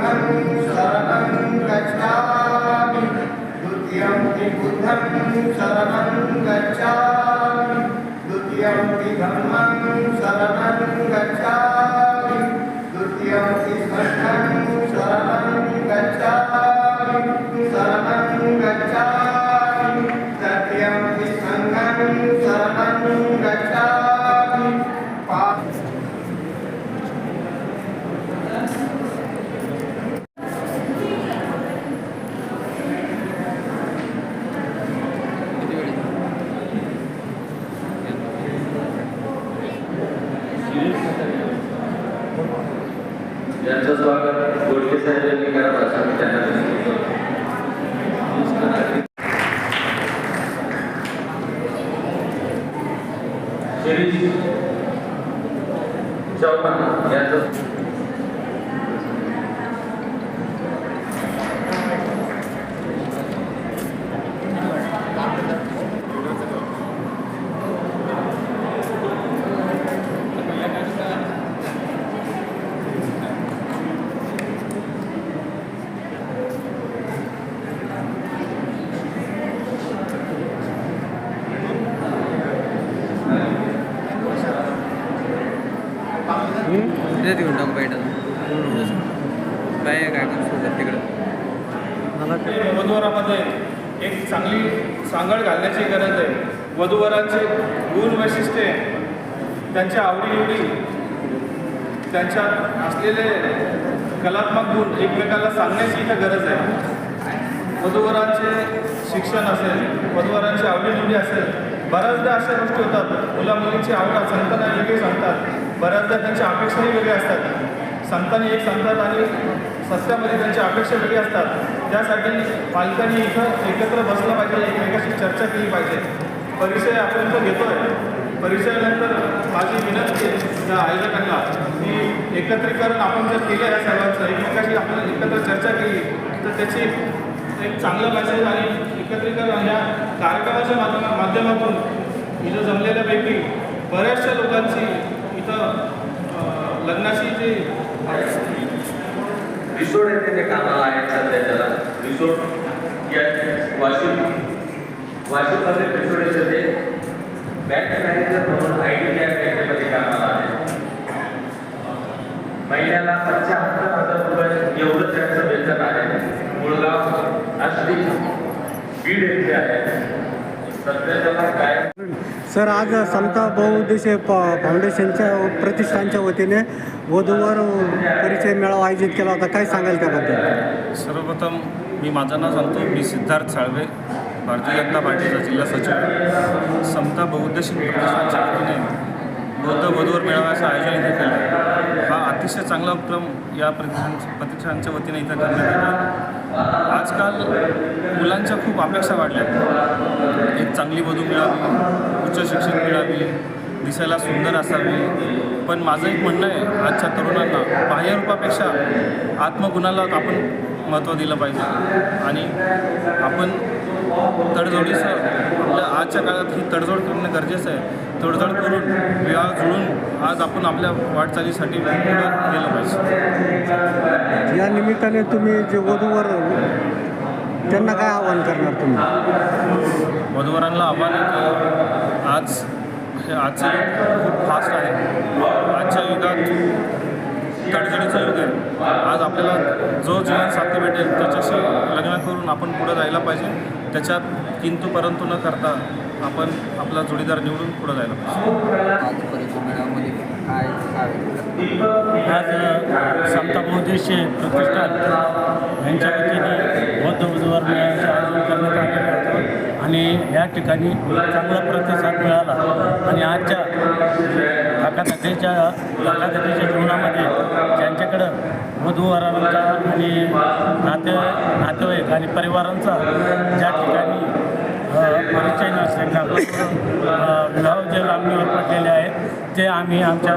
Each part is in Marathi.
सङ्घं शरणं गच्छामि। द्वितीयं हि बुद्धं वधूवरामध्ये एक चांगली सांगड घालण्याची गरज आहे. वधूवरांचे गुण वैशिष्ट्ये त्यांच्या आवडीनिवडी त्यांच्या असलेले कलात्मक गुण एकमेकाला सांगण्याची इथं गरज आहे. वधूवरांचे शिक्षण असेल वधूवरांची आवडीनिवडी असेल बऱ्याचदा अशा गोष्टी होतात. मुला मुलींची आवड संतांना वेगळी सांगतात. बऱ्याचदा त्यांच्या अपेक्षाही वेगळ्या असतात. संतांनी एक सांगतात आणि सत्यामध्ये त्यांच्या अपेक्षा वेगळी असतात. त्यासाठी पालकांनी इथं एकत्र बसलं पाहिजे एकमेकाशी चर्चा केली पाहिजे. परिचय आपण इथं घेतोय. परिचयानंतर माझी विनंती आहे त्या आयोजकांना की एकत्रीकरण आपण जर केलं या सर्वांचं एकमेकाशी आपण एकत्र चर्चा केली तर त्याची एक चांगलं मेसेज आणि एकत्रीकरण या कार्यक्रमाच्या माध्यमा माध्यमातून इथं जमलेल्यापैकी बऱ्याचशा लोकांची इथं लग्नाशी लग्नाची जी रिसोड येथे ते कामाला आहेत सध्या त्याला रिसोड या वाशिम. वाशिममध्ये रिसोड येथे ते बँक मॅनेजर म्हणून आय टी कॅब बँकेमध्ये कामाला आहे. महिन्याला पंच्याहत्तर हजार रुपये एवढं त्यांचं वेतन आहे. मुळगाव आष्टी बीड येथे आहे. सर आज समता बहुउद्देशीय प फाउंडेशनच्या प्रतिष्ठानच्या वतीने वधूवर परिचय मेळावा आयोजित केला होता. काय सांगाल त्याबद्दल? सर्वप्रथम मी माझं नाव सांगतो. मी सिद्धार्थ साळवे भारतीय जनता पार्टीचा जिल्हा सचिव. समता बहुउद्देशीय प्रतिष्ठानच्या वतीने बौद्ध वधूवर मेळाव्याचं आयोजन इथे केलं. आहे. अतिशय चांगला उपक्रम या प्रतिष्ठान प्रतिष्ठानच्या वतीने इथं करण्यात आला. आजकाल मुलांच्या खूप अपेक्षा वाढल्या. आहेत. एक चांगली वधू मिळावी उच्च शिक्षण मिळावी दिसायला सुंदर असावी. पण माझं एक म्हणणं आहे आजच्या तरुणांना बाह्यरूपापेक्षा आत्मगुणाला आपण महत्त्व दिलं पाहिजे. आणि आपण तडजोडीसह आपल्या आजच्या काळात ही तडजोड करणं गरजेचं आहे. तडजोड करून विवाह जुळून आज आपण आपल्या वाटचालीसाठी गेलं पाहिजे. या निमित्ताने तुम्ही जे वधूवर त्यांना काय आवाहन करणार तुम्ही? वधूवरांना आव्हान आहे की आज हे आजचं खूप फास्ट आहे आजच्या युगात आज आपल्याला जो जीवन साध्य भेटेल त्याच्याशी लग्न करून आपण पुढं जायला पाहिजे. त्याच्यात किंतू परंतु न करता आपण आपला जोडीदार निवडून पुढं जायला पाहिजे. आज समता बहुद्देशीय प्रतिष्ठान यांच्या वतीने बौद्ध बुधवार मेळाव्याचे आयोजन करण्यात आलेलं होतं आणि या ठिकाणी चांगला प्रतिसाद मिळाला. आणि आजच्या धकाधकीच्या धकाधकीच्या जीवनामध्ये ज्यांच्याकडं वधूवरांचा आणि नाते नातेवाईक आणि परिवारांचा ज्या ठिकाणी परिचय नसल्याच्या विवाह जे लांबणीवर पडलेले आहेत ते आम्ही आमच्या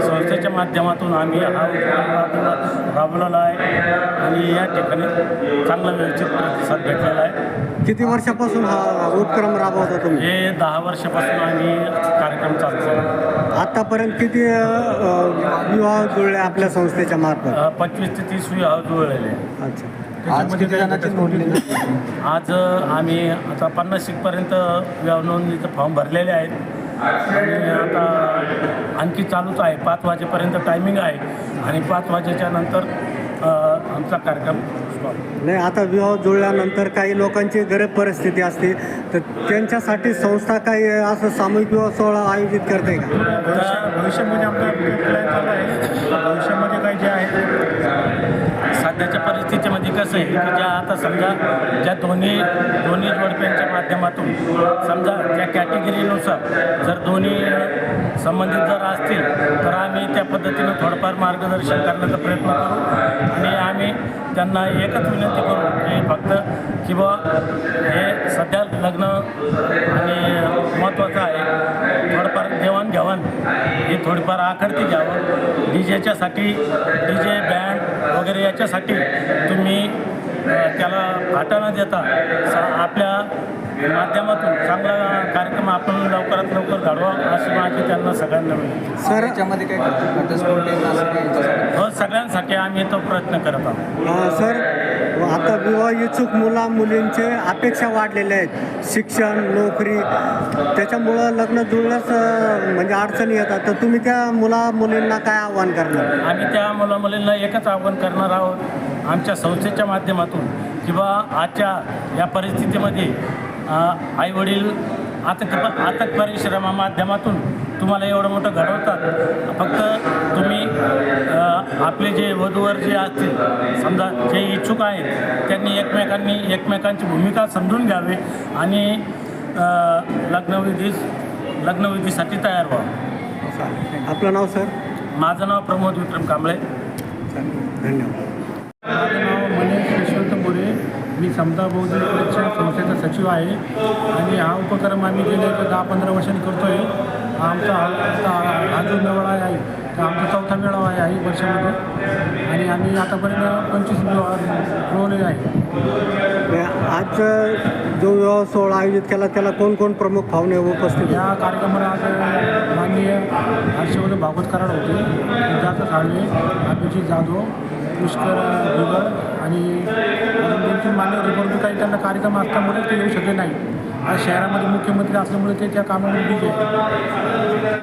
संस्थेच्या माध्यमातून आम्ही हा उपक्रम राबवलेला आहे आणि या ठिकाणी चांगला व्यवस्थित प्रतिसाद भेटलेला आहे. किती वर्षापासून हा उपक्रम राबवता तुम्ही? हे दहा वर्षापासून आम्ही कार्यक्रम चालू केला. आतापर्यंत किती विवाह जुळले आपल्या संस्थेच्या मार्फत? पंचवीस ते तीस विवाह जुळलेले. आहे. अच्छा आज किती जणांची आज आम्ही आता पन्नास पर्यंत व्यव नोंदणीचे फॉर्म भरलेले आहेत. आणि आता आणखी चालूच आहे. पाच वाजेपर्यंत टायमिंग आहे. आणि पाच वाजेच्या नंतर आमचा कार्यक्रम. नाही आता विवाह जुळल्यानंतर काही लोकांची गरीब परिस्थिती असते. तर त्यांच्यासाठी संस्था काही असं सामूहिक विवाह सोहळा आयोजित करते का? भविष्यामध्ये आमचा प्लॅन चालू आहे. भविष्यामध्ये काही जे आहे सध्याच्या परिस्थितीमध्ये कसं आहे की ज्या आता समजा ज्या दोन्ही दोन्ही जोडप्यांच्या माध्यमातून समजा त्या कॅटेगरीनुसार जर दोन्ही संबंधित जर असतील तर आम्ही त्या पद्धतीनं थोडंफार मार्गदर्शन करण्याचा प्रयत्न करू आणि आम्ही त्यांना एकच विनंती करू की फक्त किंवा हे सध्या लग्न आणि महत्त्वाचं आहे थोडंफार देवाणघेवाण ही थोडीफार आखडती घ्यावं डी जेच्यासाठी डी जे बँड वगैरे याच्यासाठी तुम्ही त्याला फाटा न देता सा- आपल्या माध्यमातून चांगला कार्यक्रम आपण लवकरात लवकर घडवा अशी माझी त्यांना सगळ्यांना विनंती. सर याच्यामध्ये काय? हो सगळ्यांसाठी आम्ही तो प्रयत्न करत आहोत. सर आता विवाह इच्छुक मुला मुलींचे अपेक्षा वाढलेल्या आहेत. शिक्षण नोकरी त्याच्यामुळं लग्न जुळण्यास म्हणजे अडचणी येतात. तर तुम्ही त्या मुला मुलींना काय आव्हान करणार? आम्ही त्या मुला मुलींना एकच आव्हान करणार आहोत आमच्या संस्थेच्या माध्यमातून किंवा आजच्या या परिस्थितीमध्ये आई वडील अथक अथक परिश्रमा माध्यमातून तुम्हाला एवढं मोठं घडवतात. फक्त तुम्ही आपले जे वधूवर जे असतील समजा जे इच्छुक आहेत त्यांनी एकमेकांनी एकमेकांची भूमिका समजून घ्यावी आणि अ, लग्नविधी लग्नविधीसाठी तयार व्हावं. आपलं नाव सर? माझं नाव प्रमोद विक्रम कांबळे. धन्यवाद. माझं नाव मनीष यशवंत मोरे. मी समता बौद्ध संस्थेचा सचिव आहे. आणि हा उपक्रम आम्ही गेले तर दहा पंधरा वर्षांनी करतो आहे हा आमचा हा आता जो मेळावा आहे आमचा चौथा मेळावा आहे या वर्षामध्ये. आणि आम्ही आतापर्यंत पंचवीस जुळवले आहे. म्हणजे आज जो विवाह सोहळा आयोजित केला त्याला कोण कोण प्रमुख पाहुणे उपस्थित? या कार्यक्रमाला आज माननीय हर्षवर्धन भागवत कराड होते. सिद्धार्थ साळवे अभिजित जाधव पुष्कर बिगर आणि तीन मान्यवर परंतु काही त्यांना कार्यक्रम असल्यामुळे ते येऊ शकले नाही. आज शहरामध्ये मुख्यमंत्री असल्यामुळे ते त्या कामामध्ये बिझी आहे